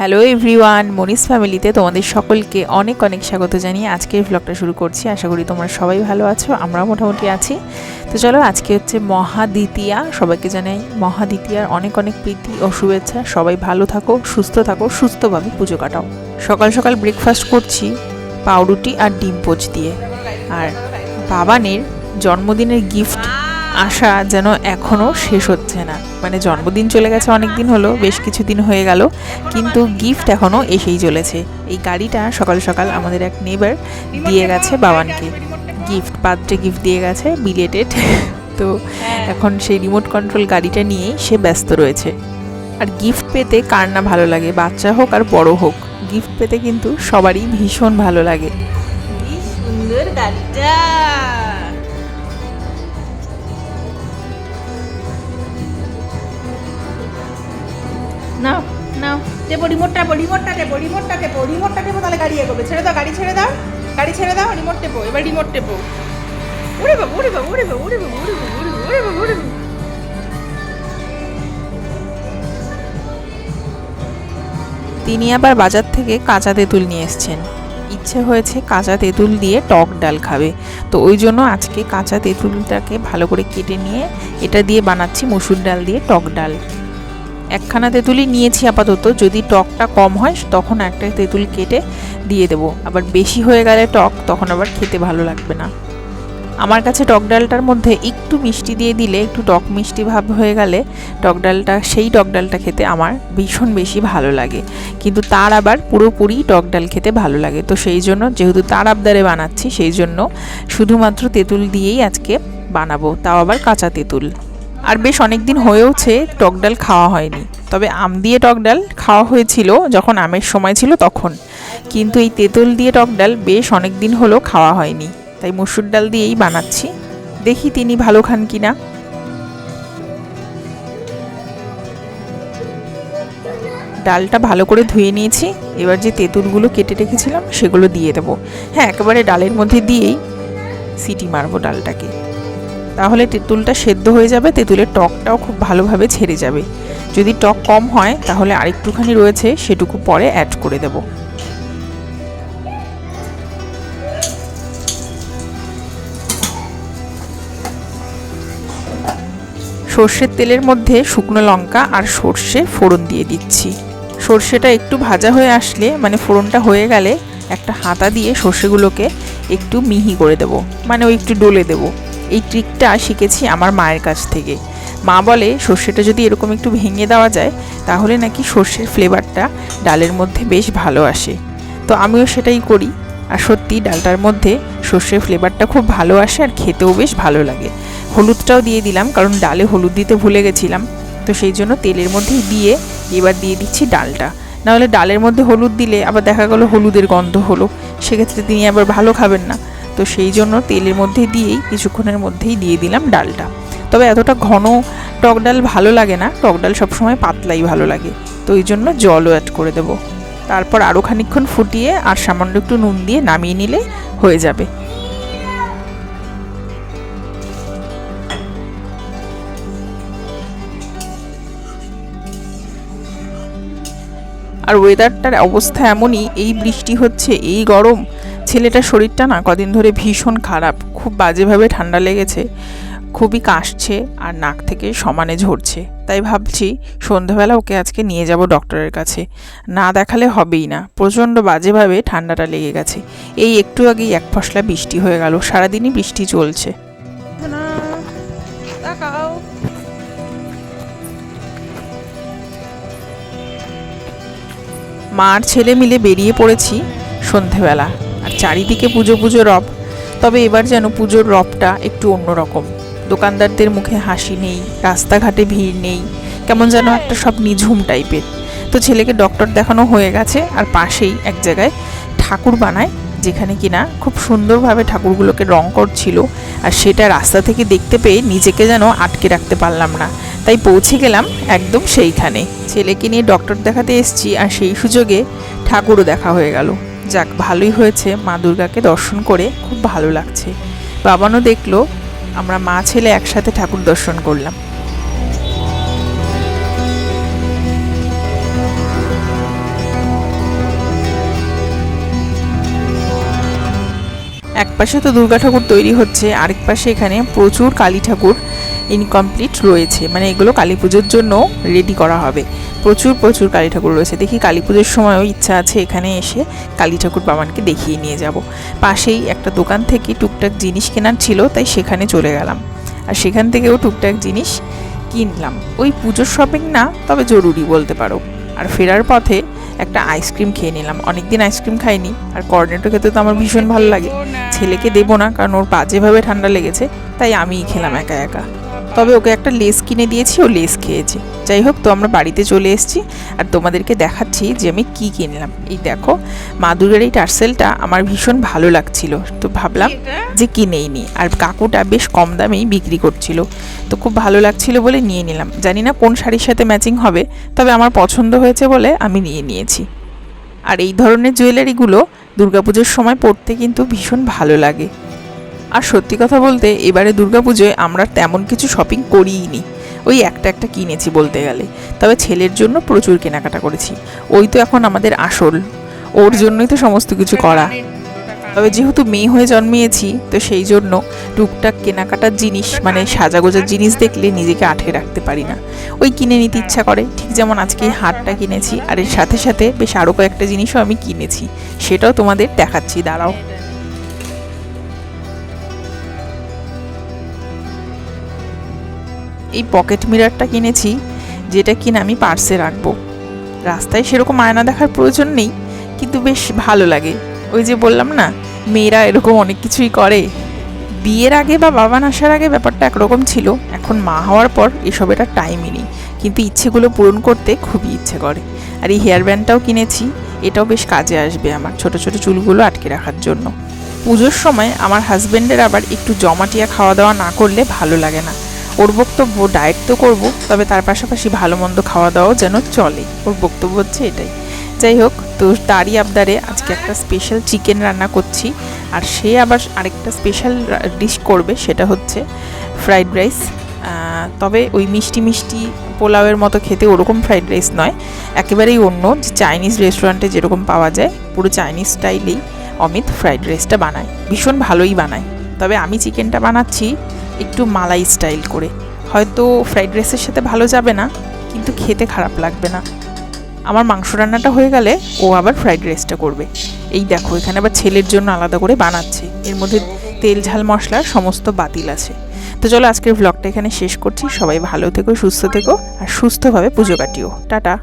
Hello everyone Moni's ফ্যামিলিতে তোমাদের সকলকে অনেক অনেক স্বাগত জানিয়ে আজকের ব্লগটা শুরু করছি। আশা করি তোমরা সবাই ভালো আছো, আমরাও মোটামুটি আছি। তো চলো আজকে হচ্ছে মহাদ্বিতীয়া সবাইকে জানাই মহাদ্বিতীয়ার অনেক অনেক প্রীতি ও শুভেচ্ছা। সবাই ভালো থাকো, সুস্থ থাকো, সুস্থভাবে পুজো কাটাও। সকাল সকাল ব্রেকফাস্ট করছি পাউরুটি আর ডিম পোচ দিয়ে। আর বাবানের জন্মদিনের গিফট আশা যেন এখনও শেষ হচ্ছে না। মানে জন্মদিন চলে গেছে অনেক দিন হলো, বেশ কিছুদিন হয়ে গেল, কিন্তু গিফট এখনও এসেই চলেছে। এই গাড়িটা সকাল সকাল আমাদের এক নেবার দিয়ে গেছে বাবানকে। গিফট বার্থডে গিফট দিয়ে গেছে বিলেটেড তো এখন সেই রিমোট কন্ট্রোল গাড়িটা নিয়েই সে ব্যস্ত রয়েছে। আর গিফট পেতে কার না ভালো লাগে, বাচ্চা হোক আর বড় হোক গিফট পেতে কিন্তু সবারই ভীষণ ভালো লাগে। সুন্দর গাড়িটা! নাও নাও। দেবো রিমোটটা দেবো রিমোটটা দেবো রিমোটটা দেবো রিমোটটা দেবো, তাহলে গাড়ি এগোবে। ছেড়ে দাও, গাড়ি ছেড়ে দাও, গাড়ি ছেড়ে দাও রিমোট দেবো, এবার রিমোট দেবো। উড়ে বাবু উড়ে বাবু উড়ে বাবু উড়ে বাবু উড়ে বাবু উড়ে বাবু উড়ে বাবু উড়ে বাবু। তিনি আবার বাজার থেকে কাঁচা তেঁতুল নিয়ে এসছেন। ইচ্ছে হয়েছে কাঁচা তেঁতুল দিয়ে টক ডাল খাবে। তো ওই জন্য আজকে কাঁচা তেঁতুলটাকে ভালো করে কেটে নিয়ে এটা দিয়ে বানাচ্ছি মসুর ডাল দিয়ে টক ডাল। একখানা তেঁতুলই নিয়েছি আপাতত। যদি টকটা কম হয়, তখন একটা তেঁতুল কেটে দিয়ে দেবো। আবার বেশি হয়ে গেলে টক, তখন আবার খেতে ভালো লাগবে না। আমার কাছে টক ডালটার মধ্যে একটু মিষ্টি দিয়ে দিলে, একটু টক মিষ্টি ভাব হয়ে গেলে, টক ডালটা, সেই টক ডালটা খেতে আমার ভীষণ বেশি ভালো লাগে। কিন্তু তার আবার পুরোপুরি টক ডাল খেতে ভালো লাগে। তো সেই জন্য, যেহেতু তার আবদারে বানাচ্ছি, সেই জন্য শুধুমাত্র তেঁতুল দিয়েই আজকে বানাবো। তাও আবার কাঁচা তেঁতুল। আর বেশ অনেক দিন হয়েওছে, টক ডাল খাওয়া হয়নি। তবে আম দিয়ে টক ডাল খাওয়া হয়েছিল যখন আমের সময় ছিল তখন। কিন্তু এই তেঁতুল দিয়ে টক ডাল বেশ অনেক দিন হলো খাওয়া হয়নি। তাই মসুর ডাল দিয়েই বানাচ্ছি। দেখি তিনি ভালো খান কিনা ডালটা ভালো করে ধুয়ে নিয়েছি। এবার যে তেঁতুলগুলো কেটে রেখেছিলাম, সেগুলো দিয়ে দেবো। হ্যাঁ একেবারে ডালের মধ্যে দিয়েই সিটি মারবো ডালটাকে। তাহলে তেঁতুলটা সেদ্ধ হয়ে যাবে, তেঁতুলের টকটাও খুব ভালোভাবে ছেড়ে যাবে। যদি টক কম হয়, তাহলে আরেকটুখানি রয়েছে, সেটুকু পরে অ্যাড করে দেবো। সর্ষের তেলের মধ্যে শুকনো লঙ্কা আর সর্ষে ফোড়ন দিয়ে দিচ্ছি। সর্ষেটা একটু ভাজা হয়ে আসলে মানে ফোড়নটা হয়ে গেলে একটা হাতা দিয়ে সর্ষেগুলোকে একটু মিহি করে দেব মানে ওই একটু ডলে দেব। এই ট্রিকটা শিখেছি আমার মায়ের কাছ থেকে। মা বলে, সর্ষেটা যদি এরকম একটু ভেঙে দেওয়া যায়, তাহলে নাকি সর্ষের ফ্লেভারটা ডালের মধ্যে বেশ ভালো আসে। তো আমিও সেটাই করি। আর সত্যি, ডালটার মধ্যে সর্ষের ফ্লেভারটা খুব ভালো আসে আর খেতেও বেশ ভালো লাগে। হলুদটাও দিয়ে দিলাম, কারণ ডালে হলুদ দিতে ভুলে গেছিলাম। তো সেই জন্য তেলের মধ্যেই দিয়ে এবার দিয়ে দিচ্ছি ডালটা। নাহলে ডালের মধ্যে হলুদ দিলে আবার দেখা গেলো হলুদের গন্ধ হলো। সেক্ষেত্রে তিনি আবার ভালো খাবেন না। তো সেই জন্য তেলের মধ্যে দিয়েই কিছুক্ষণের মধ্যেই দিয়ে দিলাম ডালটা। তবে এতটা ঘন টক ডাল ভালো লাগে না, টক ডাল সবসময় পাতলাই ভালো লাগে। তো ওই জন্য জলও অ্যাড করে দেবো। তারপর আরও খানিকক্ষণ ফুটিয়ে আর সামান্য একটু নুন দিয়ে নামিয়ে নিলে হয়ে যাবে। আর ওয়েদারটার অবস্থা এমনই, এই বৃষ্টি হচ্ছে, এই গরম। ছেলেটার শরীরটা না কদিন ধরে ভীষণ খারাপ খুব বাজেভাবে ঠান্ডা লেগেছে খুবই কাশছে আর নাক থেকে সমানে ঝরছে। তাই ভাবছি সন্ধ্যাবেলা ওকে আজকে নিয়ে যাব ডক্টরের কাছে। না দেখালে হবেই না প্রচণ্ড বাজেভাবে ঠান্ডাটা লেগে গেছে। এই একটু আগেই এক ফসলা বৃষ্টি হয়ে গেল সারাদিনই বৃষ্টি চলছে। না তাকাও। মা আর ছেলে মিলে বেরিয়ে পড়েছি সন্ধেবেলা। চারিদিকে পুজো পুজো রব, তবে এবার যেন পুজোর রবটা একটু অন্যরকম। দোকানদারদের মুখে হাসি নেই, রাস্তাঘাটে ভিড় নেই, কেমন যেন একটা সব নিঝুম টাইপের। তো ছেলেকে ডক্টর দেখানো হয়ে গেছে, আর পাশেই এক জায়গায় ঠাকুর বানায়, যেখানে কিনা খুব সুন্দরভাবে ঠাকুরগুলোকে রং করছিল, আর সেটা রাস্তা থেকে দেখতে পেয়ে নিজেকে যেন আটকে রাখতে পারলাম না। তাই পৌঁছে গেলাম একদম সেইখানে। ছেলেকে নিয়ে ডক্টর দেখাতে এসেছি, আর সেই সুযোগে ঠাকুরও দেখা হয়ে গেল। যাক, ভালোই হয়েছে। মা দুর্গাকে দর্শন করে খুব ভালো লাগছে। বাবানও দেখল, আমরা মা ছেলে একসাথে ঠাকুর দর্শন করলাম। এক পাশে তো দুর্গা ঠাকুর তৈরি হচ্ছে, আরেক পাশে এখানে প্রচুর কালী ঠাকুর। ইনকমপ্লিট রয়েছে। মানে এগুলো কালী পুজোর জন্য রেডি করা হবে। প্রচুর প্রচুর কালী ঠাকুর রয়েছে। দেখি কালী পুজোর সময়ও ইচ্ছা আছে এখানে এসে কালী ঠাকুর বাবানকে দেখিয়ে নিয়ে যাব। পাশেই একটা দোকান থেকে টুকটাক জিনিস কেনার ছিল, তাই সেখানে চলে গেলাম। আর সেখান থেকেও টুকটাক জিনিস কিনলাম। ওই পুজোর শপিং না, তবে জরুরি বলতে পারো। আর ফেরার পথে একটা আইসক্রিম খেয়ে নিলাম। অনেকদিন আইসক্রিম খাইনি। আর কর্নেটো খেতে তো আমার ভীষণ ভালো লাগে। ছেলেকে দেবো না, কারণ ওর বাজেভাবে ঠান্ডা লেগেছে, তাই আমিই খেলাম একা একা। তবে ওকে একটা লেস কিনে দিয়েছি ও লেস খেয়েছে। যাই হোক তো আমরা বাড়িতে চলে এসেছি আর তোমাদেরকে দেখাচ্ছি যে আমি কি কিনলাম। এই দেখো মাদুরের এই টার্সেলটা আমার ভীষণ ভালো লাগছিল। তো ভাবলাম যে কিনেই নি আর কাকুটা বেশ কম দামেই বিক্রি করছিল। তো খুব ভালো লাগছিল বলে নিয়ে নিলাম। জানি না কোন শাড়ির সাথে ম্যাচিং হবে তবে আমার পছন্দ হয়েছে বলে আমি নিয়ে নিয়েছি। আর এই ধরনের জুয়েলারিগুলো দুর্গাপুজোর সময় পরতে কিন্তু ভীষণ ভালো লাগে। আর সত্যি কথা বলতে, এবারে দুর্গাপুজোয় আমরা তেমন কিছু শপিং করিইনি। ওই একটা একটা কিনেছি বলতে গেলে। তবে ছেলের জন্য প্রচুর কেনাকাটা করেছি। ওই তো এখন আমাদের আসল। ওর জন্যই তো সমস্ত কিছু করা। তবে যেহেতু মেয়ে হয়ে জন্মিয়েছি, তো সেই জন্য টুকটাক কেনাকাটার জিনিস মানে সাজাগোজার জিনিস দেখলে নিজেকে আটকে রাখতে পারি না। ওই কিনে নিতে ইচ্ছা করে। ঠিক যেমন আজকে এই কিনেছি, আর এর সাথে সাথে বেশ আরও কয়েকটা জিনিসও আমি কিনেছি। সেটাও তোমাদের দেখাচ্ছি। দাঁড়াও। এই পকেট মিরারটা কিনেছি, যেটা কিনা আমি পার্সে রাখব। রাস্তায় সেরকম আয়না দেখার প্রয়োজন নেই, কিন্তু বেশ ভালো লাগে। ওই যে বললাম না, মেয়েরা এরকম অনেক কিছুই করে। বিয়ের আগে বা বাবা আসার আগে ব্যাপারটা একরকম ছিল, এখন মা হওয়ার পর এসবের আর টাইমই নেই। কিন্তু ইচ্ছেগুলো পূরণ করতে খুবই ইচ্ছে করে। আর এই হেয়ার ব্যান্ডটাও কিনেছি, এটাও বেশ কাজে আসবে আমার ছোট ছোট চুলগুলো আটকে রাখার জন্য। পুজোর সময় আমার হাজব্যান্ডের আবার একটু জমাটিয়া খাওয়া দাওয়া না করলে ভালো লাগে না। ওর বক্তব্য ডায়েট তো করব, তবে তার পাশাপাশি ভালো মন্দ খাওয়া দাওয়াও যেন চলে। ওর বক্তব্য হচ্ছে এটাই। যাই হোক, তো তারই আবদারে আজকে একটা স্পেশাল চিকেন রান্না করছি, আর সে আবার আরেকটা স্পেশাল ডিশ করবে, সেটা হচ্ছে ফ্রাইড রাইস তবে ওই মিষ্টি মিষ্টি পোলাওয়ের মতো খেতে ওরকম ফ্রাইড রাইস নয়, একেবারেই অন্য যে চাইনিজ রেস্টুরেন্টে যেরকম পাওয়া যায়, পুরো চাইনিজ স্টাইলেই অমিত ফ্রাইড রাইসটা বানায়। ভীষণ ভালোই বানায়। তবে আমি চিকেনটা বানাচ্ছি একটু মালাই স্টাইল করে। হয়তো ফ্রাইড রাইসের সাথে ভালো যাবে না, কিন্তু খেতে খারাপ লাগবে না। আমার মাংস রান্নাটা হয়ে গেলে ও আবার ফ্রাইড রাইসটা করবে। এই দেখো, এখানে আবার ছেলের জন্য আলাদা করে বানাচ্ছে। এর মধ্যে তেল, ঝাল, মশলার সমস্ত বাতিল আছে। তো চলো আজকের ভ্লগটা এখানে শেষ করছি। সবাই ভালো থেকো, সুস্থ থেকো, আর সুস্থভাবে পুজো কাটিও। টাটা।